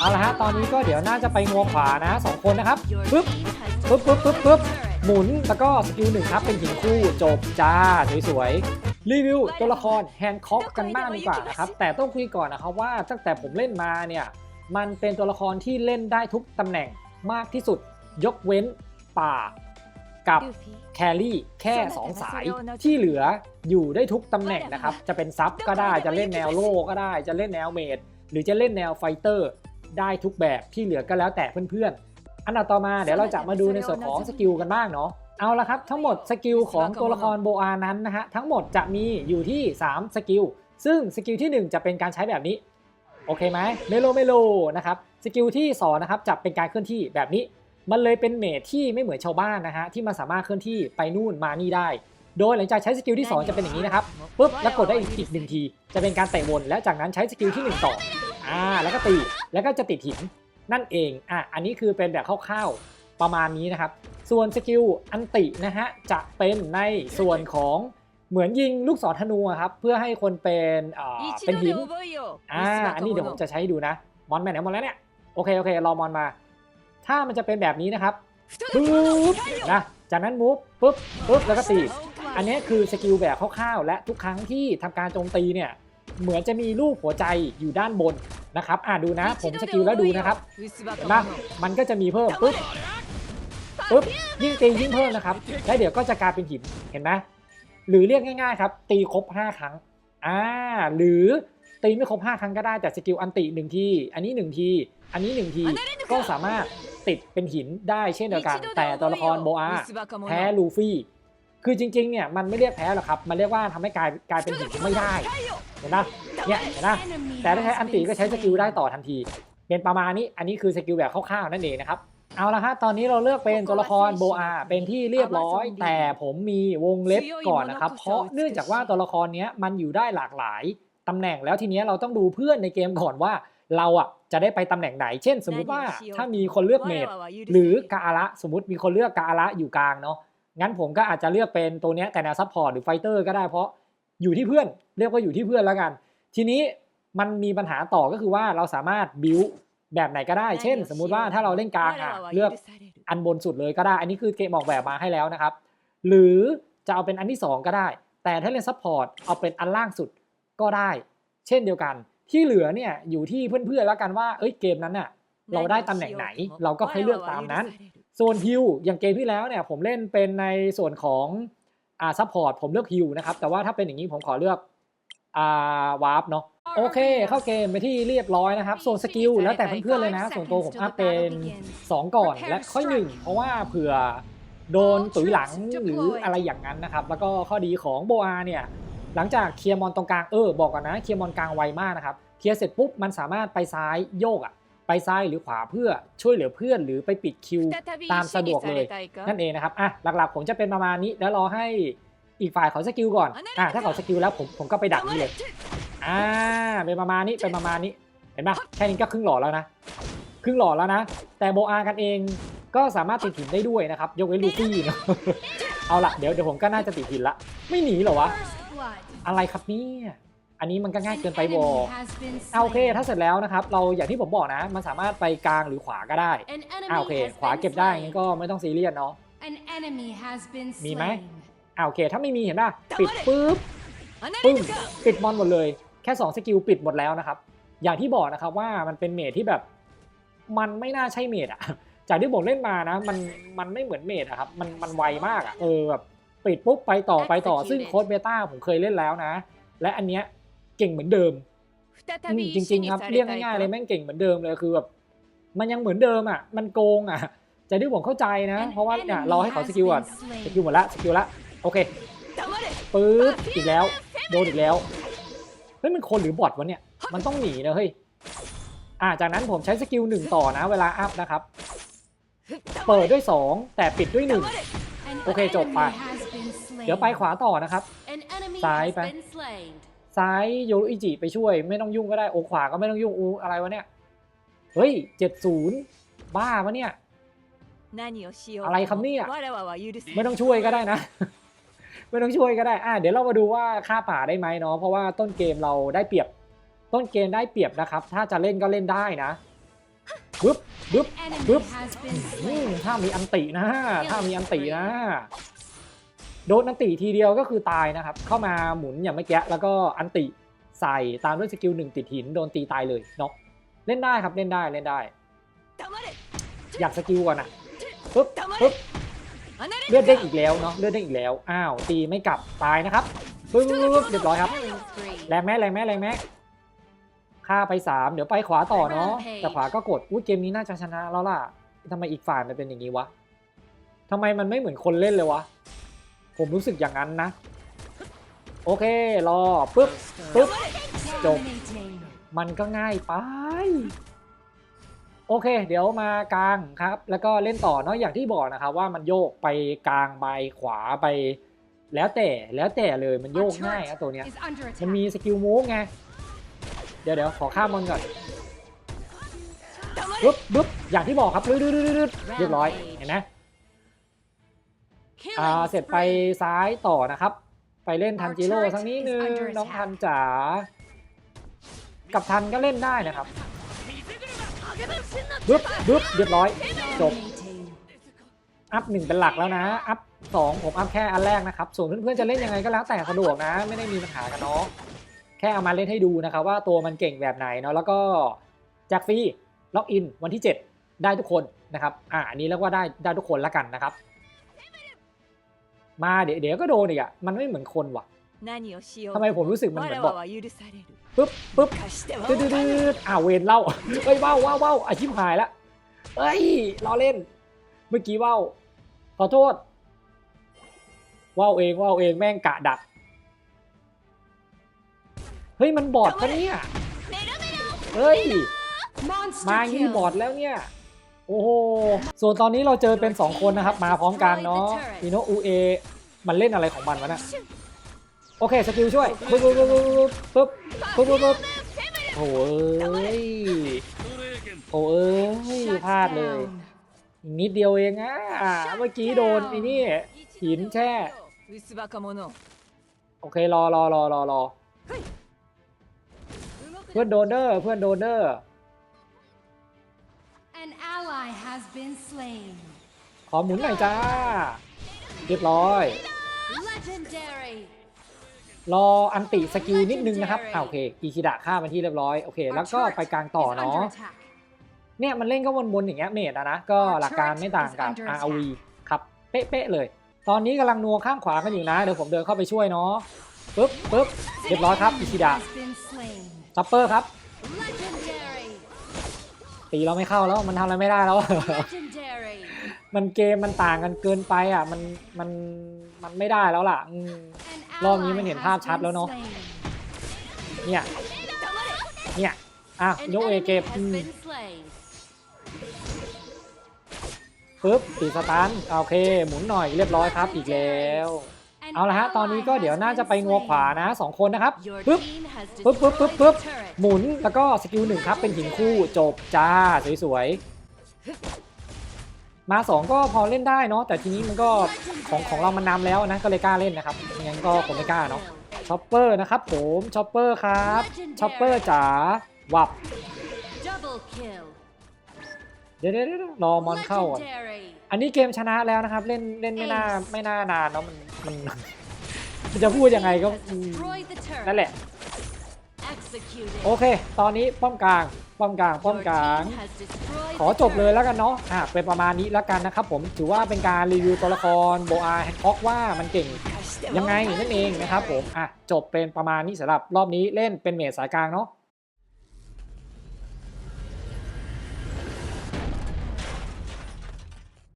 เอาละฮะตอนนี้ก็เดี๋ยวน่าจะไปงัวขวานะสองคนนะครับปึ๊บปึ๊บปึ๊บปึ๊บปึ๊บหมุนแล้วก็สกิลหนึ่งครับเป็นหินคู่จบจ้าสวยๆรีวิวตัวละครแฮนด์คอกกันบ้างดีกว่านะครับแต่ต้องคุยก่อนนะครับว่าตั้งแต่ผมเล่นมาเนี่ยมันเป็นตัวละครที่เล่นได้ทุกตำแหน่งมากที่สุด ยกเว้นป่ากับแครี่แค่ 2 สายที่เหลืออยู่ได้ทุกตำแหน่งนะครับ จะเป็นซับก็ได้จะเล่นแนวโล่ก็ได้จะเล่นแนวเมดหรือจะเล่นแนวไฟเตอร์ ได้ทุกแบบที่เหลือก็แล้วแต่เพื่อนๆ อันดับต่อมาเดี๋ยวเราจะมาดูในส่วนของสกิลกันบ้างเนาะเอาละครับทั้งหมดสกิลของตัวละครโบอานั้นนะฮะทั้งหมดจะมีอยู่ที่ 3 สกิล ซึ่งสกิลที่ 1 จะเป็นการใช้แบบนี้โอเคไหมเมโลเมโลนะครับสกิลที่2นะครับจะเป็นการเคลื่อนที่แบบนี้ มันเลยเป็นเมทที่ไม่เหมือนชาวบ้านนะฮะที่มันสามารถเคลื่อนที่ไปนู่นมานี่ได้ โดยหลังจากใช้สกิลที่ 2 จะเป็นอย่างนี้นะครับปุ๊บแล้วกดได้อีกอีกหนึ่งที จะเป็นการเตะวนและจากนั้นใช้สกิลที่ 1 ต่อ อ่าแล้วก็ตีแล้วก็จะติดหินนั่นเองอะอันนี้คือเป็นแบบคร่าวๆประมาณนี้นะครับ ส่วนสกิลอันตินะฮะจะเป็นในส่วนของเหมือนยิงลูกศรธนูอะครับเพื่อให้คนเป็นเอ่อเป็นหินอ่าอันนี้เดี๋ยวผมจะใช้ให้ดูนะมอนไปไหนหมดแล้วเนี่ยโอเคโอเครอมอนมา ถ้ามันจะเป็นแบบนี้นะครับปุ๊บนะจากนั้นมูฟปุ๊บปุ๊บแล้วก็ตีอันนี้คือสกิลแบบคร่าวๆและทุกครั้งที่ทำการโจมตีเนี่ยเหมือนจะมีรูปหัวใจอยู่ด้านบน นะครับอ่าดูนะ ผมสกิลแล้วดูนะครับเห็นปะมันก็จะมีเพิ่มปุ๊บปุ๊บยิ่งตียิ่งเพิ่มนะครับแล้วเดี๋ยวก็จะกลายเป็นหินเห็นไหมหรือเรียกง่ายๆครับ ตีครบ 5 ครั้งอ่าหรือตีไม่ครบ 5 ครั้งก็ได้แต่สกิลอันติ1ที อันนี้ 1 ที อันนี้ 1 ที ก็สามารถติดเป็นหินได้เช่นเดียวกัน แต่ตัวละครโบอาแพ้ลูฟี่ คือจริงๆเนี่ยมันไม่เรียกแพ้หรอกครับมันเรียกว่าทำให้กลายกลายเป็นหินไม่ได้เห็นปะเนี่ยเห็นปะแต่ถ้าใช้อันติก็ใช้สกิลได้ต่อทันที เป็นประมาณนี้อันนี้คือสกิลแบบคร่าวๆนั่นเองนะครับเอาละฮะตอนนี้เราเลือกเป็นตัวละครโบอาเป็นที่เรียบร้อย แต่ผมมีวงเล็บก่อนนะครับ เพราะเนื่องจากว่าตัวละครเนี้ยมันอยู่ได้หลากหลายตำแหน่งแล้วทีเนี้ยเราต้องดูเพื่อนในเกมก่อนว่า เราอะจะได้ไปตำแหน่งไหน เช่น สมมุติว่าถ้ามีคนเลือกเมดหรือกาอาระสมมติมีคนเลือกกาอาระอยู่กลางเนาะ งั้นผมก็อาจจะเลือกเป็นตัวเนี้ยแต่แนวซัพพอร์ตหรือไฟเตอร์ก็ได้เพราะอยู่ที่เพื่อน เรียกว่าอยู่ที่เพื่อนแล้วกัน ทีนี้มันมีปัญหาต่อก็คือว่าเราสามารถบิวแบบไหนก็ได้ เช่น สมมุติว่าถ้าเราเล่นกลางอะเลือกอันบนสุดเลยก็ได้ อันนี้คือเกมออกแบบมาให้แล้วนะครับ หรือจะเอาเป็นอันที่ 2 ก็ได้ แต่ถ้าเล่นซัพพอร์ตเอาเป็นอันล่างสุดก็ได้ เช่นเดียวกัน ที่เหลือเนี่ยอยู่ที่เพื่อนๆแล้วกันว่า เอ้ยเกมนั้นน่ะเราได้ตำแหน่งไหน เราก็ให้เลือกตามนั้น โซนฮิลอย่างเกมที่แล้วเนี่ยผมเล่นเป็นในส่วนของอ่าซัพพอร์ตผมเลือกฮิลนะครับ แต่ว่าถ้าเป็นอย่างนี้ผมขอเลือกอ่าวาร์ปเนาะโอเค เข้าเกมไปที่เรียบร้อยนะครับ ส่วนสกิลแล้วแต่เพื่อนๆเลยนะ ส่วนตัวผมอัพเป็น 2 ก่อนและค่อยหนึ่งเพราะว่าเผื่อโดนตุ๋ยหลังหรืออะไรอย่างนั้นนะครับ แล้วก็ข้อดีของโบอาเนี่ยหลังจากเคลียร์มอนตรงกลางเออบอกก่อนนะเคลียร์มอนกลางไวมากนะครับเคลียร์เสร็จปุ๊บมันสามารถไปซ้ายโยกอะ ไปซ้ายหรือขวาเพื่อช่วยเหลือเพื่อนหรือไปปิดคิวตามสะดวกเลยนั่นเองนะครับอะหลักๆผมจะเป็นประมาณนี้แล้วรอให้อีกฝ่ายเขาสกิลก่อนอะถ้าเขาสกิลแล้วผมผมก็ไปดักนี่เลยอ่าเป็นประมาณนี้เป็นประมาณนี้เห็นปะแค่นี้ก็ครึ่งหลอดแล้วนะครึ่งหลอดแล้วนะ แต่โบอากันเองก็สามารถติดหินได้ด้วยนะครับยกเว้นลูฟี่เนอะเอาละเดี๋ยวเดี๋ยวผมก็น่าจะติดหินละ ไม่หนีเหรอวะ อะไรครับเนี่ย อันนี้มันก็ง่ายเกินไปบอเอาโอเค ถ้าเสร็จแล้วนะครับ เราอย่างที่ผมบอกนะ มันสามารถไปกลางหรือขวาก็ได้อ่าโอเค ขวาเก็บได้งั้นก็ไม่ต้องซีเรียสเนาะมีไหมอ่าโอเค ถ้าไม่มีเห็นป่ะปิดปุ๊บปึ้งปิดมอนหมดเลย แค่2สกิลปิดหมดแล้วนะครับ อย่างที่บอกนะครับว่ามันเป็นเมดที่แบบ มันไม่น่าใช่เมดอะจากที่ผมเล่นมานะ มันมันไม่เหมือนเมดอะครับ มันมันไวมากอะเออแบบปิดปุ๊บไปต่อไปต่อซึ่งโค้ดเบต้าผมเคยเล่นแล้วนะ และอันเนี้ย เก่งเหมือนเดิมอืมจริงๆครับเรียกง่ายๆเลยแม่งเก่งเหมือนเดิมเลยคือแบบมันยังเหมือนเดิมอะมันโกงอะจากที่ผมเข้าใจนะ เพราะว่าเนี่ยเราให้เขาสกิลก่อนสกิลหมดละสกิลละโอเคปึ๊บอีกแล้วโดนอีกแล้วเฮ้ยมันคนหรือบอทวะเนี่ยมันต้องหนีนะเฮ้ยอ่าจากนั้นผมใช้สกิลหนึ่งต่อนะ เวลาอัพนะครับ เปิดด้วย 2 แต่ปิดด้วย 1 โอเคจบไป เดี๋ยวไปขวาต่อนะครับ ซ้ายไป ซ้ายโยรุอิจิไปช่วย ไม่ต้องยุ่งก็ได้โอขวาก็ไม่ต้องยุ่งอูอะไรวะเนี่ยเฮ้ย70บ้าปะเนี่ยอะไรครับเนี่ยไม่ต้องช่วยก็ได้นะ ไม่ต้องช่วยก็ได้อะเดี๋ยวเรามาดูว่าค่าป่าได้ไหมเนาะเพราะว่าต้นเกมเราได้เปรียบ ต้นเกมได้เปรียบนะครับ ถ้าจะเล่นก็เล่นได้นะปึ๊บปึ๊บ Enemy has been อืม slain. ถ้ามีอันตินะถ้ามีอันตินะ โดนอันติทีเดียวก็คือตายนะครับ เข้ามาหมุนอย่างเมื่อกี้แล้วก็อันติใส่ตามด้วยสกิลหนึ่งติดหินโดนตีตายเลยเนาะเล่นได้ครับเล่นได้เล่นได้ อยากสกิลก่อนนะปึ๊บปึ๊บเลือดเด้งอีกแล้วเนาะเลือดเด้งอีกแล้วอ้าวตีไม่กลับตายนะครับปึ๊บเรียบร้อยครับแรงแม่แรงแม่แรงแม่ฆ่าไปสามเดี๋ยวไปขวาต่อเนาะแต่ขวาก็กดอุ้เกมนี้น่าจะชนะแล้วล่ะทำไมอีกฝ่ายมันเป็นอย่างนี้วะทำไมมันไม่เหมือนคนเล่นเลยวะ ผมรู้สึกอย่างนั้นนะ โอเค รอปึ๊บปึ๊บจบ Dominating. มันก็ง่ายไป โอเค เดี๋ยวมากลางครับ แล้วก็เล่นต่อเนาะอย่างที่บอกนะครับ ว่ามันโยกไปกลางไปขวาไป แล้วแต่แล้วแต่เลยมันโยกง่ายนะตัวเนี้ย Is under มัน attack. มีสกิลมูฟไงเดี๋ยวเดี๋ยวขอข้ามมันก่อนปึ๊บปึ๊บอย่างที่บอกครับดืดดืดดืดเรียบร้อยเห็นไหม อ่าเสร็จไปซ้ายต่อนะครับ ไปเล่นทันจิโร่สักนิดนึงน้องทันจ๋ากับทันก็เล่นได้นะครับปึ๊บปึ๊บเรียบร้อยจบ Dominating. อัพหนึ่งเป็นหลักแล้วนะ อัพสองผมอัพแค่อันแรกนะครับ ส่วนเพื่อนๆจะเล่นยังไงก็แล้วแต่สะดวกนะ ไม่ได้มีปัญหากันเนาะแค่เอามาเล่นให้ดูนะครับ ว่าตัวมันเก่งแบบไหนเนาะแล้วก็แจกฟรีล็อกอินวันที่ 7 ได้ทุกคนนะครับอ่าอันนี้เรียกว่าได้ได้ทุกคนแล้วกันนะครับ มาเดี๋ยวก็โดนอีกอะมันไม่เหมือนคนว่ะทำไมผมรู้สึกมันเหมือนบอกปึ๊บปึ๊บดืดดืดอ่าเวนเล่าเฮ้ยเบ้าว้าวว้าวอาชิพหายละเฮ้ยรอเล่น เมื่อกี้ว้าวขอโทษว้าวเองว้าวเองแม่งกะดัก เฮ้ยมันบอดปะเนี่ย เฮ้ย มางี้บอดแล้วเนี่ย โอ้โห ส่วนตอนนี้เราเจอเป็น 2 คนนะครับ มาพร้อมกันเนาะอิโนอูเอ มันเล่นอะไรของมันวะเนี่ยโอเค สกิลช่วยปุ๊บปุ๊บปุ๊บปุ๊บปุ๊บปุ๊บปุ๊บโอ้ยโอ้ยพลาดเลย นิดเดียวเองอะ เมื่อกี้โดนไอ้นี่ หินแช่ โอเค รอรอรอรอรอเพื่อนโดนเดอร์ เพื่อนโดนเดอร์ ally has been slain. ขอหมุนหน่อยจ้า เรียบร้อย Legendary. รออันติสกิลนิดนึงนะครับอ่าโอเคอีชิดะฆ่ามันที่เรียบร้อย โอเค แล้วก็ไปกลางต่อ Is เนาะ under attack. เนี่ยมันเล่นก็วนๆอย่างเงี้ยเมดอะนะ ก็หลักการไม่ต่างกับ ROV ครับ เป๊ะๆเลย ตอนนี้กำลังนัวข้างขวากันอยู่นะ เดี๋ยวผมเดินเข้าไปช่วยเนาะปึ๊บปึ๊บ เรียบร้อยครับอิชิดะ Has been slain. ซัปเปอร์ครับ Legendary. ตีเราไม่เข้าแล้วมันทำอะไรไม่ได้แล้ว Legendary. มันเกมมันต่างกันเกินไปอะ มันมันมันไม่ได้แล้วล่ะอืม An รอบนี้ ally มันเห็น has ภาพชัด been แล้วเนอะ slain. เนี่ยเนี่ยอะ An ยกเอ enemy เก็บ has อืม been slain. ปึ๊บตีสตันโอเค หมุนหน่อยเรียบร้อยครับอีกแล้ว An เอาละฮะ ตอนนี้ก็ ally เดี๋ยว has น่าจะ been ไปงัวขวา slain. นะสองคนนะครับ Your ปึ๊บ team has ปึ๊บปึ๊บปึ๊บปึ๊บหมุนแล้วก็สกิลหนึ่งครับเป็นหินคู่จบจ้าสวยๆมาสองก็พอเล่นได้เนาะแต่ทีนี้มันก็ของของเรามันนำแล้วนะก็เลยกล้าเล่นนะครับงั้นก็คงไม่กล้าเนาะช็อปเปอร์นะครับผมช็อปเปอร์ครับช็อปเปอร์จ๋าวับเดี๋ยวเดี๋ยวเดี๋ยวรอมอนเข้าก่อนอันนี้เกมชนะแล้วนะครับ เล่นเล่นไม่น่าไม่น่านานเนาะมันมันจะพูดยังไงก็นั่นแหละ โอเค ตอนนี้ป้อมกลาง ป้อมกลาง ป้อมกลาง ขอจบเลยแล้วกันเนาะอะเป็นประมาณนี้แล้วกันนะครับผม ถือว่าเป็นการรีวิวตัวละครโบอาแฮกฮอกว่ามันเก่งยังไงนั่นเองนะครับผม อะ จบเป็นประมาณนี้สำหรับรอบนี้เล่นเป็นเมสสายกลางเนาะ